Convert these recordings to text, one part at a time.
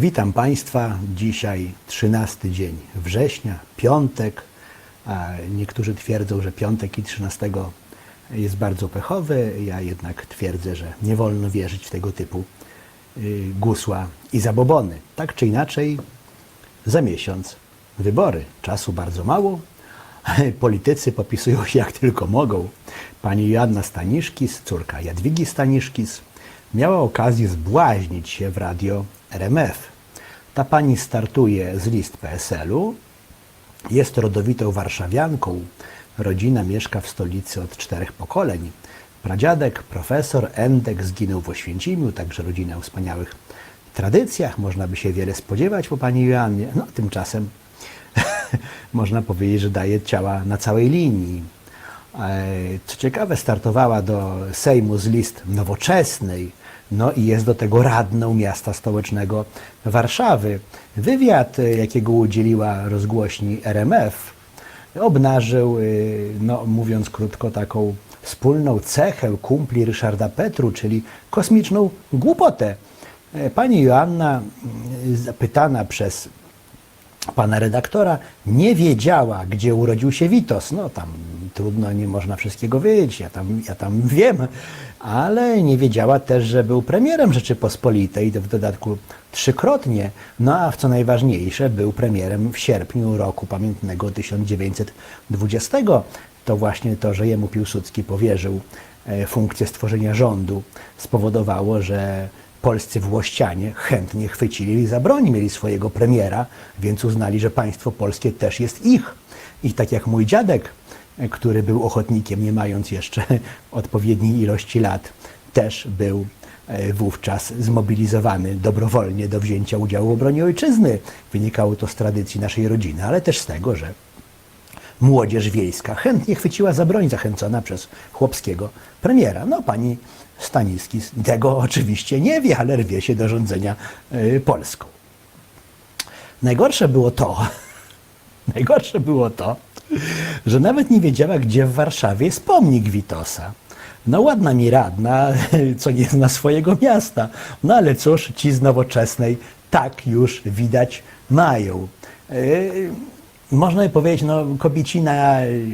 Witam Państwa. Dzisiaj 13 dzień września, piątek. Niektórzy twierdzą, że piątek i 13 jest bardzo pechowy. Ja jednak twierdzę, że nie wolno wierzyć w tego typu y, gusła i zabobony. Tak czy inaczej, za miesiąc wybory. Czasu bardzo mało. Politycy popisują się jak tylko mogą. Pani Joanna Staniszkis, córka Jadwigi Staniszkis, miała okazję zbłaźnić się w radio RMF. Ta pani startuje z list PSL-u, jest rodowitą warszawianką. Rodzina mieszka w stolicy od czterech pokoleń. Pradziadek, profesor Endek zginął w Oświęcimiu, także rodzina o wspaniałych tradycjach. Można by się wiele spodziewać po pani Joannie. No, tymczasem można powiedzieć, że daje ciała na całej linii. E, Co ciekawe, startowała do Sejmu z list nowoczesnej, no i jest do tego radną miasta stołecznego Warszawy. Wywiad, e, jakiego udzieliła rozgłośni RMF, obnażył, y, no, mówiąc krótko, taką wspólną cechę kumpli Ryszarda Petru, czyli kosmiczną głupotę. E, Pani Joanna, zapytana przez pana redaktora, nie wiedziała, gdzie urodził się Witos. No tam trudno, nie można wszystkiego wiedzieć, ja tam, ja tam wiem, ale nie wiedziała też, że był premierem Rzeczypospolitej, w dodatku trzykrotnie, no a w co najważniejsze, był premierem w sierpniu roku pamiętnego 1920. To właśnie to, że jemu Piłsudski powierzył e, funkcję stworzenia rządu, spowodowało, że polscy włościanie chętnie chwycili za broń, mieli swojego premiera, więc uznali, że państwo polskie też jest ich. I tak jak mój dziadek, który był ochotnikiem, nie mając jeszcze odpowiedniej ilości lat, też był e, wówczas zmobilizowany dobrowolnie do wzięcia udziału w obronie ojczyzny. Wynikało to z tradycji naszej rodziny, ale też z tego, że młodzież wiejska chętnie chwyciła za broń, zachęcona przez chłopskiego premiera. No, pani Staniskis tego oczywiście nie wie, ale rwie się do rządzenia y, Polską. Najgorsze było to, najgorsze było to, że nawet nie wiedziała, gdzie w Warszawie jest pomnik Witosa. No ładna mi radna, co nie zna swojego miasta. No ale cóż, ci z nowoczesnej tak już widać mają. Yy, można by powiedzieć, no kobiecina yy,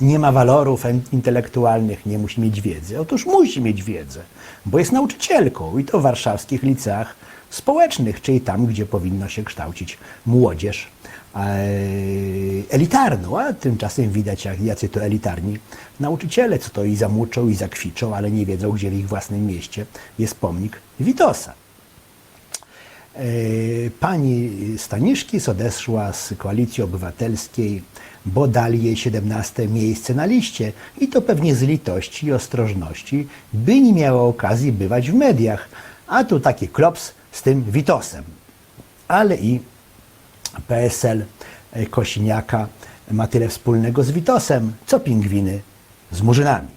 nie ma walorów intelektualnych, nie musi mieć wiedzy. Otóż musi mieć wiedzę, bo jest nauczycielką i to w warszawskich liceach społecznych, czyli tam, gdzie powinno się kształcić młodzież e, elitarną, a tymczasem widać, jak, jacy to elitarni nauczyciele, co to i zamuczą, i zakwiczą, ale nie wiedzą, gdzie w ich własnym mieście jest pomnik Witosa. E, Pani Staniszkis odeszła z Koalicji Obywatelskiej, bo dali jej 17 miejsce na liście i to pewnie z litości i ostrożności, by nie miała okazji bywać w mediach. A tu taki klops z tym Witosem. Ale i PSL e, Kosiniaka ma tyle wspólnego z Witosem, co pingwiny z murzynami.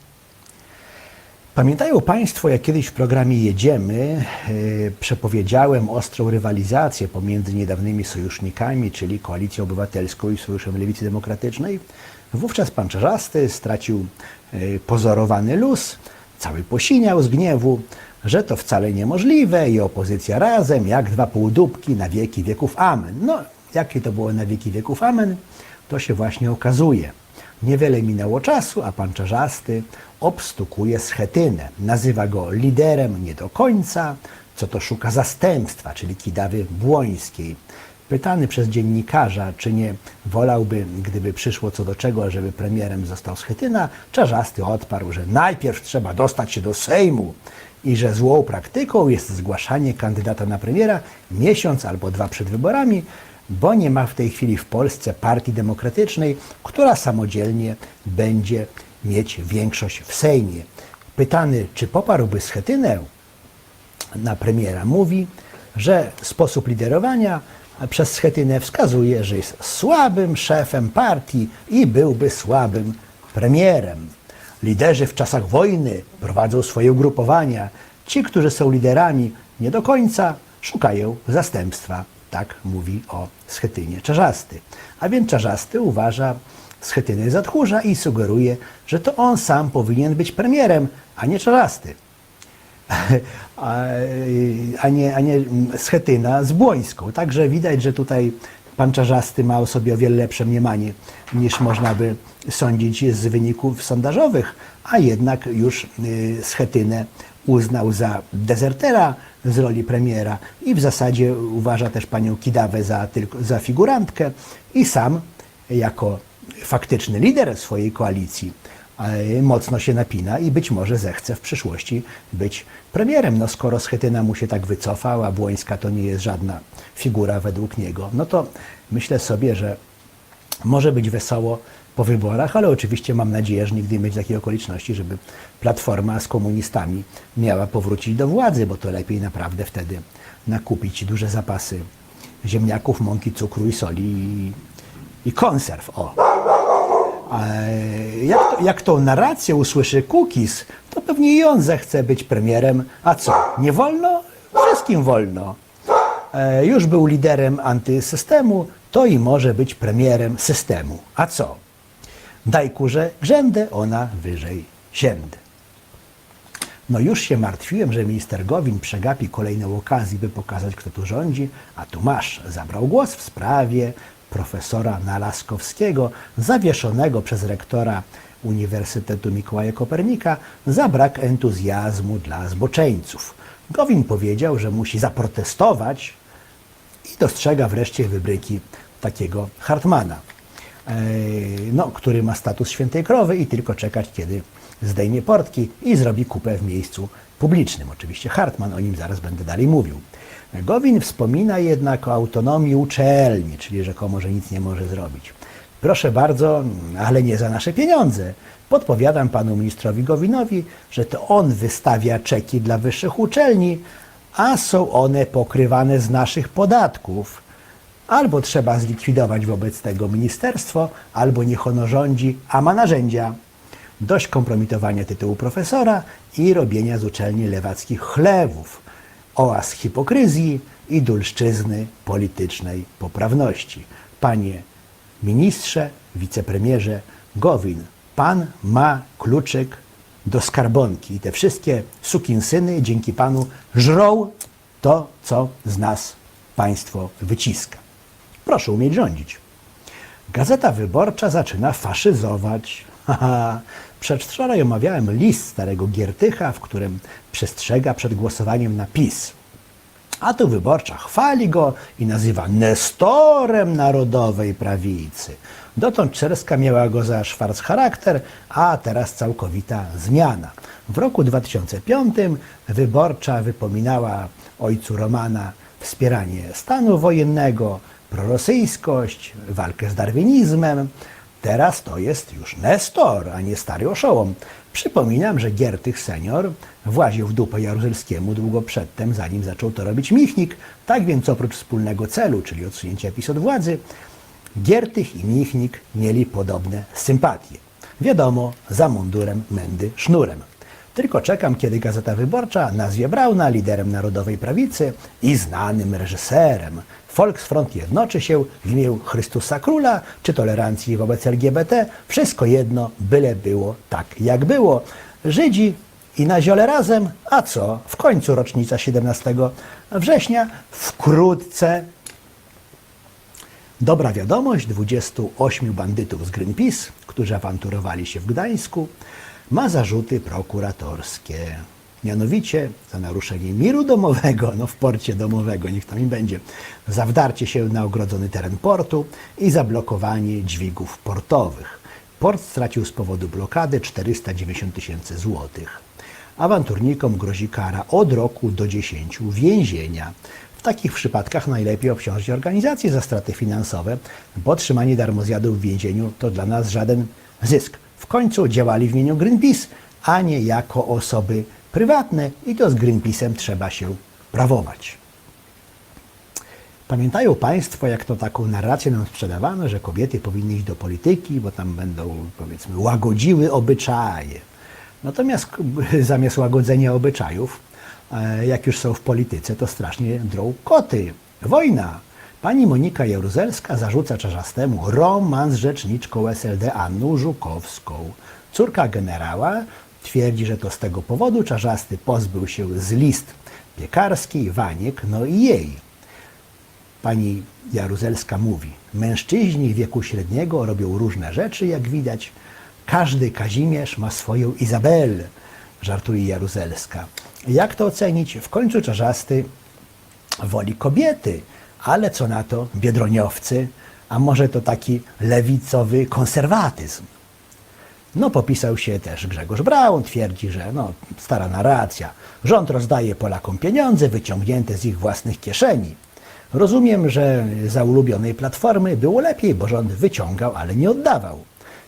Pamiętają Państwo, jak kiedyś w programie Jedziemy e, przepowiedziałem ostrą rywalizację pomiędzy niedawnymi sojusznikami, czyli Koalicją Obywatelską i Sojuszem Lewicy Demokratycznej? Wówczas pan Czarzasty stracił e, pozorowany luz, cały posiniał z gniewu, że to wcale niemożliwe i opozycja razem, jak dwa półdubki na wieki wieków amen. No, jakie to było na wieki wieków amen, to się właśnie okazuje. Niewiele minęło czasu, a pan Czarzasty obstukuje Schetynę. Nazywa go liderem nie do końca, co to szuka zastępstwa, czyli Kidawy Błońskiej. Pytany przez dziennikarza, czy nie wolałby, gdyby przyszło co do czego, żeby premierem został Schetyna, Czarzasty odparł, że najpierw trzeba dostać się do Sejmu i że złą praktyką jest zgłaszanie kandydata na premiera miesiąc albo dwa przed wyborami, bo nie ma w tej chwili w Polsce partii demokratycznej, która samodzielnie będzie mieć większość w Sejmie. Pytany, czy poparłby Schetynę na premiera, mówi, że sposób liderowania przez Schetynę wskazuje, że jest słabym szefem partii i byłby słabym premierem. Liderzy w czasach wojny prowadzą swoje ugrupowania. Ci, którzy są liderami nie do końca, szukają zastępstwa. Tak mówi o Schetynie Czarzasty. A więc Czarzasty uważa Schetynę za tchórza i sugeruje, że to on sam powinien być premierem, a nie Czarzasty. a, a, nie, a nie Schetyna z Błońską. Także widać, że tutaj pan Czarzasty ma o sobie o wiele lepsze mniemanie niż można by sądzić z wyników sondażowych, a jednak już y, Schetynę uznał za dezertera z roli premiera i w zasadzie uważa też panią Kidawę za, tylko, za figurantkę i sam jako faktyczny lider swojej koalicji e, mocno się napina i być może zechce w przyszłości być premierem. No skoro Schetyna mu się tak wycofał, a Błońska to nie jest żadna figura według niego, no to myślę sobie, że może być wesoło po wyborach, ale oczywiście mam nadzieję, że nigdy nie będzie takiej okoliczności, żeby Platforma z komunistami miała powrócić do władzy, bo to lepiej naprawdę wtedy nakupić duże zapasy ziemniaków, mąki, cukru i soli i, i konserw. O. Jak, to, jak tą narrację usłyszy Kukis, to pewnie i on zechce być premierem. A co? Nie wolno? Wszystkim wolno. E, już był liderem antysystemu, to i może być premierem systemu. A co? Daj kurze grzędę, ona wyżej siędę. No już się martwiłem, że minister Gowin przegapi kolejną okazję, by pokazać, kto tu rządzi, a tu masz. Zabrał głos w sprawie profesora Nalaskowskiego, zawieszonego przez rektora Uniwersytetu Mikołaja Kopernika za brak entuzjazmu dla zboczeńców. Gowin powiedział, że musi zaprotestować i dostrzega wreszcie wybryki takiego Hartmana, no, który ma status świętej krowy i tylko czekać, kiedy zdejmie portki i zrobi kupę w miejscu publicznym. Oczywiście Hartman, o nim zaraz będę dalej mówił. Gowin wspomina jednak o autonomii uczelni, czyli rzekomo, że nic nie może zrobić. Proszę bardzo, ale nie za nasze pieniądze. Podpowiadam panu ministrowi Gowinowi, że to on wystawia czeki dla wyższych uczelni, a są one pokrywane z naszych podatków. Albo trzeba zlikwidować wobec tego ministerstwo, albo niech ono rządzi, a ma narzędzia. Dość kompromitowania tytułu profesora i robienia z uczelni lewackich chlewów, oaz hipokryzji i dulszczyzny politycznej poprawności. Panie ministrze, wicepremierze Gowin, pan ma kluczyk do skarbonki i te wszystkie sukinsyny dzięki panu żrą to, co z nas państwo wyciska. Proszę umieć rządzić. Gazeta Wyborcza zaczyna faszyzować. Haha. Przedwczoraj omawiałem list starego Giertycha, w którym przestrzega przed głosowaniem na PiS. A tu wyborcza chwali go i nazywa Nestorem narodowej prawicy. Dotąd Czerska miała go za szwarc charakter, a teraz całkowita zmiana. W roku 2005 wyborcza wypominała ojcu Romana wspieranie stanu wojennego, prorosyjskość, walkę z darwinizmem. Teraz to jest już Nestor, a nie stary oszołom. Przypominam, że Giertych senior właził w dupę Jaruzelskiemu długo przedtem, zanim zaczął to robić Michnik. Tak więc oprócz wspólnego celu, czyli odsunięcia PiS od władzy, Giertych i Michnik mieli podobne sympatie. Wiadomo, za mundurem mędy sznurem. Tylko czekam, kiedy Gazeta Wyborcza nazwie Brauna liderem narodowej prawicy i znanym reżyserem. Volksfront jednoczy się w imię Chrystusa Króla czy tolerancji wobec LGBT. Wszystko jedno, byle było tak, jak było. Żydzi i na ziole razem, a co? W końcu rocznica 17 września, wkrótce Dobra wiadomość, 28 bandytów z Greenpeace, którzy awanturowali się w Gdańsku, ma zarzuty prokuratorskie. Mianowicie za naruszenie miru domowego, no w porcie domowego, niech tam im będzie, za wdarcie się na ogrodzony teren portu i zablokowanie dźwigów portowych. Port stracił z powodu blokady 490 tysięcy złotych. Awanturnikom grozi kara od roku do 10 więzienia. W takich przypadkach najlepiej obciążyć organizacje za straty finansowe, bo trzymanie darmozjadów w więzieniu to dla nas żaden zysk. W końcu działali w imieniu Greenpeace, a nie jako osoby prywatne i to z Greenpeace'em trzeba się prawować. Pamiętają Państwo, jak to taką narrację nam sprzedawano, że kobiety powinny iść do polityki, bo tam będą, powiedzmy, łagodziły obyczaje. Natomiast zamiast łagodzenia obyczajów, e, jak już są w polityce, to strasznie drą koty. Wojna. Pani Monika Jaruzelska zarzuca Czarzastemu romans z rzeczniczką SLD Anną Żukowską. Córka generała Twierdzi, że to z tego powodu Czarzasty pozbył się z list piekarskiej, Waniek, no i jej. Pani Jaruzelska mówi, mężczyźni wieku średniego robią różne rzeczy, jak widać. Każdy Kazimierz ma swoją Izabelę, żartuje Jaruzelska. Jak to ocenić? W końcu Czarzasty woli kobiety, ale co na to biedroniowcy, a może to taki lewicowy konserwatyzm. No, popisał się też Grzegorz Braun, twierdzi, że no, stara narracja. Rząd rozdaje Polakom pieniądze wyciągnięte z ich własnych kieszeni. Rozumiem, że za ulubionej platformy było lepiej, bo rząd wyciągał, ale nie oddawał.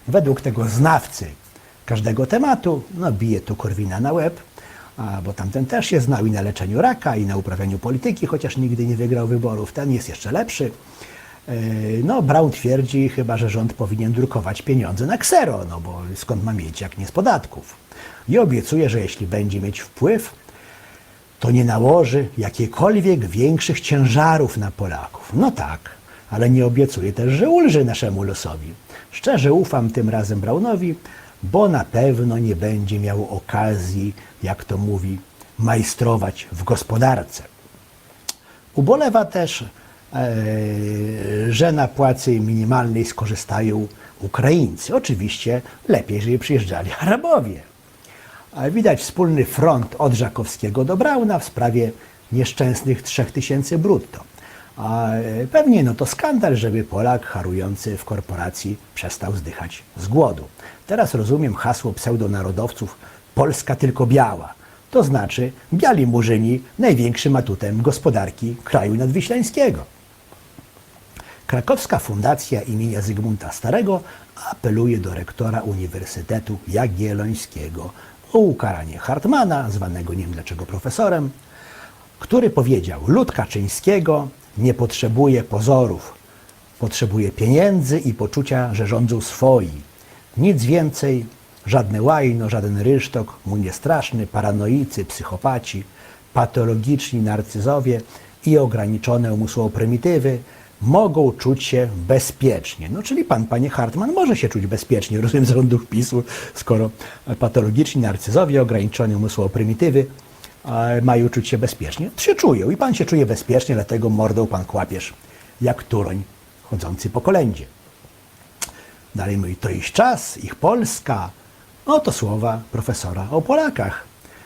Według tego znawcy każdego tematu, no bije tu Korwina na łeb, bo tamten też się znał i na leczeniu raka, i na uprawianiu polityki, chociaż nigdy nie wygrał wyborów. Ten jest jeszcze lepszy. Yy, No, Braun twierdzi chyba, że rząd powinien drukować pieniądze na ksero, no bo skąd ma mieć, jak nie z podatków. I obiecuje, że jeśli będzie mieć wpływ, to nie nałoży jakichkolwiek większych ciężarów na Polaków. No tak, ale nie obiecuje też, że ulży naszemu losowi. Szczerze ufam tym razem Braunowi, bo na pewno nie będzie miał okazji, jak to mówi, majstrować w gospodarce. Ubolewa też, e, że na płacy minimalnej skorzystają Ukraińcy. Oczywiście lepiej, żeby przyjeżdżali Arabowie. Widać wspólny front od Żakowskiego do Brauna w sprawie nieszczęsnych 3000 brutto. A e, pewnie no to skandal, żeby Polak harujący w korporacji przestał zdychać z głodu. Teraz rozumiem hasło pseudonarodowców Polska tylko biała. To znaczy biali murzyni największym atutem gospodarki kraju nadwiślańskiego. Krakowska Fundacja imienia Zygmunta Starego apeluje do rektora Uniwersytetu Jagiellońskiego o ukaranie Hartmana, zwanego nie wiem dlaczego profesorem, który powiedział: Lud Kaczyńskiego nie potrzebuje pozorów, potrzebuje pieniędzy i poczucia, że rządzą swoi. Nic więcej, żadne łajno, żaden rynsztok mu nie straszny, paranoicy, psychopaci, patologiczni narcyzowie i ograniczone umysłowo prymitywy mogą czuć się bezpiecznie. No, czyli pan, panie Hartman, może się czuć bezpiecznie, rozumiem, z rządów PiSu, skoro patologiczni narcyzowie, ograniczone umysłowo prymitywy mają czuć się bezpiecznie. To się czują i pan się czuje bezpiecznie, dlatego mordą pan kłapiesz jak turoń chodzący po kolędzie. Dalej mówi, to ich czas, ich Polska. No to słowa profesora o Polakach,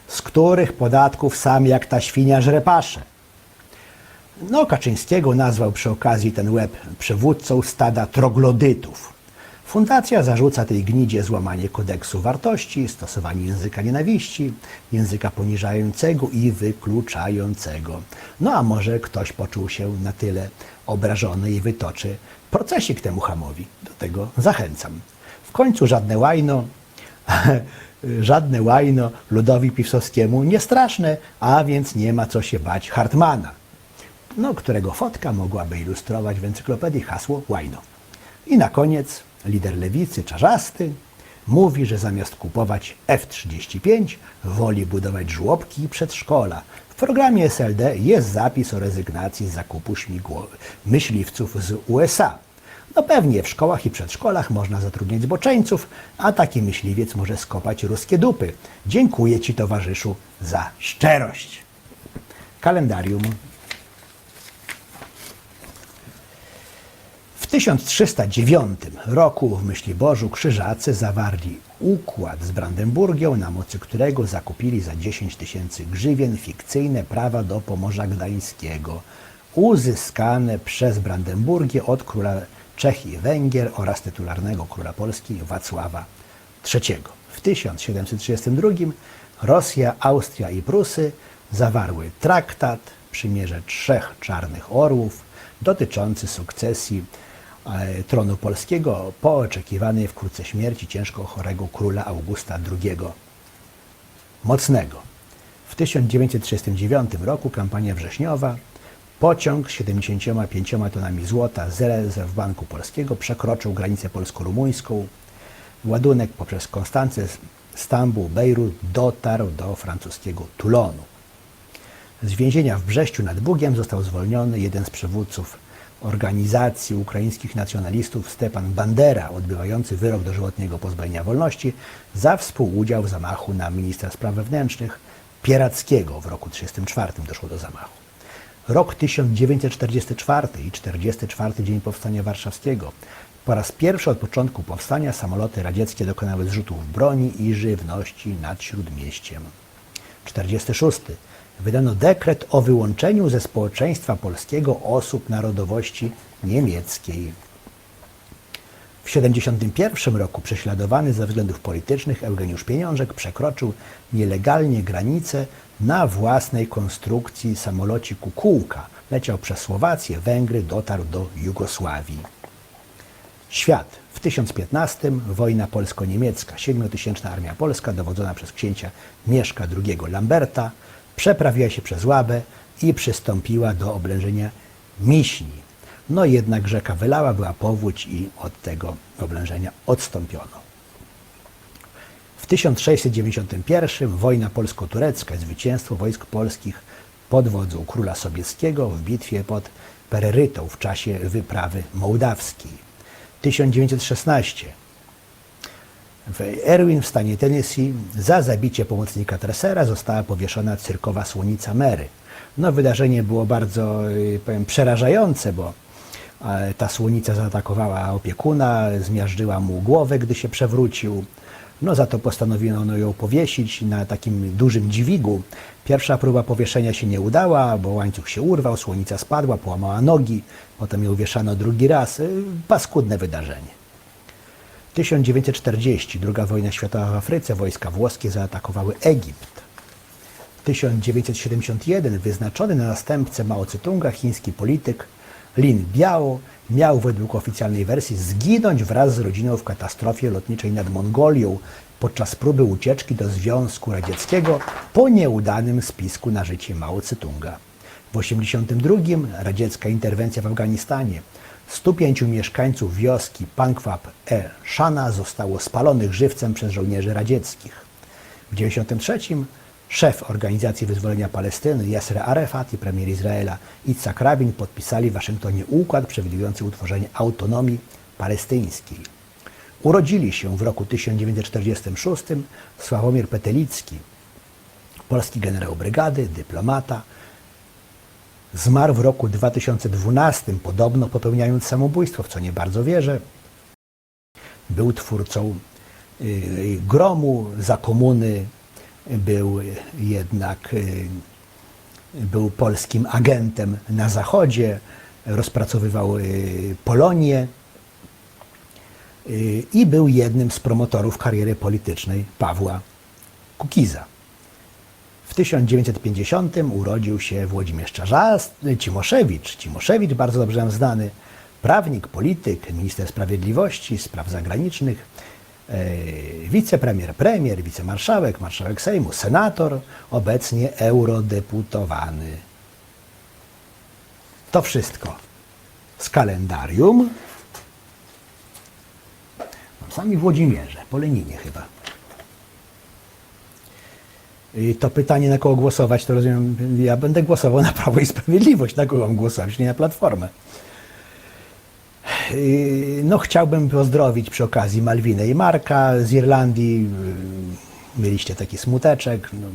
z których podatków sam jak ta świnia żre pasze. No, Kaczyńskiego nazwał przy okazji ten łeb przywódcą stada troglodytów. Fundacja zarzuca tej gnidzie złamanie kodeksu wartości, stosowanie języka nienawiści, języka poniżającego i wykluczającego. No a może ktoś poczuł się na tyle obrażony i wytoczy procesik temu hamowi. Do tego zachęcam. W końcu żadne łajno, żadne łajno ludowi pisowskiemu nie straszne, a więc nie ma co się bać Hartmana no, którego fotka mogłaby ilustrować w encyklopedii hasło łajno. I na koniec lider lewicy, Czarzasty, mówi, że zamiast kupować F-35 woli budować żłobki i przedszkola. W programie SLD jest zapis o rezygnacji z zakupu śmigło- myśliwców z USA. No pewnie w szkołach i przedszkolach można zatrudniać zboczeńców, a taki myśliwiec może skopać ruskie dupy. Dziękuję Ci towarzyszu za szczerość. Kalendarium W 1309 roku w Myśliborzu Krzyżacy zawarli układ z Brandenburgią, na mocy którego zakupili za 10 tysięcy grzywien fikcyjne prawa do Pomorza Gdańskiego, uzyskane przez Brandenburgię od króla Czech i Węgier oraz tytularnego króla Polski Wacława III. W 1732 Rosja, Austria i Prusy zawarły traktat, przymierze trzech czarnych orłów, dotyczący sukcesji e, tronu polskiego po oczekiwanej wkrótce śmierci ciężko chorego króla Augusta II Mocnego. W 1939 roku kampania wrześniowa pociąg z 75 tonami złota z rezerw Banku Polskiego przekroczył granicę polsko-rumuńską. Ładunek poprzez Konstancę, Stambuł, Bejrut dotarł do francuskiego Toulonu. Z więzienia w Brześciu nad Bugiem został zwolniony jeden z przywódców organizacji ukraińskich nacjonalistów Stepan Bandera, odbywający wyrok dożywotniego pozbawienia wolności za współudział w zamachu na ministra spraw wewnętrznych Pierackiego. W roku 1934 doszło do zamachu. Rok 1944 i 44 dzień Powstania Warszawskiego. Po raz pierwszy od początku powstania samoloty radzieckie dokonały zrzutów broni i żywności nad Śródmieściem. 46. Wydano dekret o wyłączeniu ze społeczeństwa polskiego osób narodowości niemieckiej. W 1971 roku prześladowany ze względów politycznych Eugeniusz Pieniążek przekroczył nielegalnie granicę na własnej konstrukcji samolocie Kukułka. Leciał przez Słowację, Węgry, dotarł do Jugosławii. Świat. W 1015 wojna polsko-niemiecka. Siedmiotysięczna armia polska dowodzona przez księcia Mieszka II Lamberta przeprawiła się przez Łabę i przystąpiła do oblężenia Miśni. No jednak rzeka wylała, była powódź i od tego oblężenia odstąpiono. W 1691 wojna polsko-turecka, zwycięstwo wojsk polskich pod wodzą króla Sobieskiego w bitwie pod Pererytą w czasie wyprawy mołdawskiej. 1916 w Erwin w stanie Tennessee za zabicie pomocnika Tresera została powieszona cyrkowa słonica Mary. No wydarzenie było bardzo y, powiem, przerażające, bo ta słonica zaatakowała opiekuna, zmiażdżyła mu głowę, gdy się przewrócił. No za to postanowiono ją powiesić na takim dużym dźwigu. Pierwsza próba powieszenia się nie udała, bo łańcuch się urwał, słonica spadła, połamała nogi. Potem ją wieszano drugi raz. Paskudne wydarzenie. 1940, II wojna światowa w Afryce, wojska włoskie zaatakowały Egipt. 1971, wyznaczony na następcę Mao Tse-tunga chiński polityk Lin Biao miał według oficjalnej wersji zginąć wraz z rodziną w katastrofie lotniczej nad Mongolią podczas próby ucieczki do Związku Radzieckiego po nieudanym spisku na życie Mao Tse-tunga. W 1982 radziecka interwencja w Afganistanie 105 mieszkańców wioski Pankwap e Shana zostało spalonych żywcem przez żołnierzy radzieckich. W 1993 szef Organizacji Wyzwolenia Palestyny Yasser Arafat i premier Izraela Yitzhak Rabin podpisali w Waszyngtonie układ przewidujący utworzenie autonomii palestyńskiej. Urodzili się w roku 1946 Sławomir Petelicki, polski generał brygady, dyplomata, Zmarł w roku 2012, podobno popełniając samobójstwo, w co nie bardzo wierzę. Był twórcą y, gromu za komuny, był jednak y, był polskim agentem na Zachodzie, rozpracowywał y, Polonię i był jednym z promotorów kariery politycznej Pawła Kukiza. W 1950 urodził się Włodzimierz Czarzast, Cimoszewicz. Cimoszewicz, bardzo dobrze nam znany, prawnik, polityk, minister sprawiedliwości, spraw zagranicznych, wicepremier, premier, wicemarszałek, marszałek Sejmu, senator, obecnie eurodeputowany. To wszystko z kalendarium. Mam sami Włodzimierze, po Leninie chyba. I to pytanie, na kogo głosować, to rozumiem, ja będę głosował na Prawo i Sprawiedliwość. Na kogo mam głosować, nie na Platformę. I, No, chciałbym pozdrowić przy okazji Malwinę i Marka z Irlandii. Mieliście taki smuteczek. No,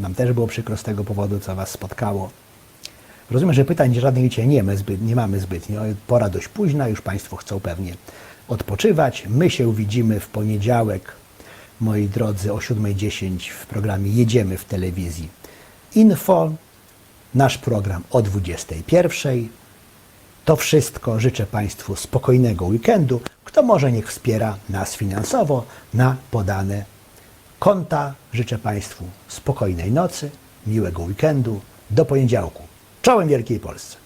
nam też było przykro z tego powodu, co Was spotkało. Rozumiem, że pytań żadnych dzisiaj nie, mamy zbyt, nie mamy zbytnio. Pora dość późna, już Państwo chcą pewnie odpoczywać. My się widzimy w poniedziałek moi drodzy, o 7.10 w programie Jedziemy w telewizji Info. Nasz program o 21.00. To wszystko. Życzę Państwu spokojnego weekendu. Kto może, niech wspiera nas finansowo na podane konta. Życzę Państwu spokojnej nocy, miłego weekendu. Do poniedziałku. Czołem Wielkiej Polsce.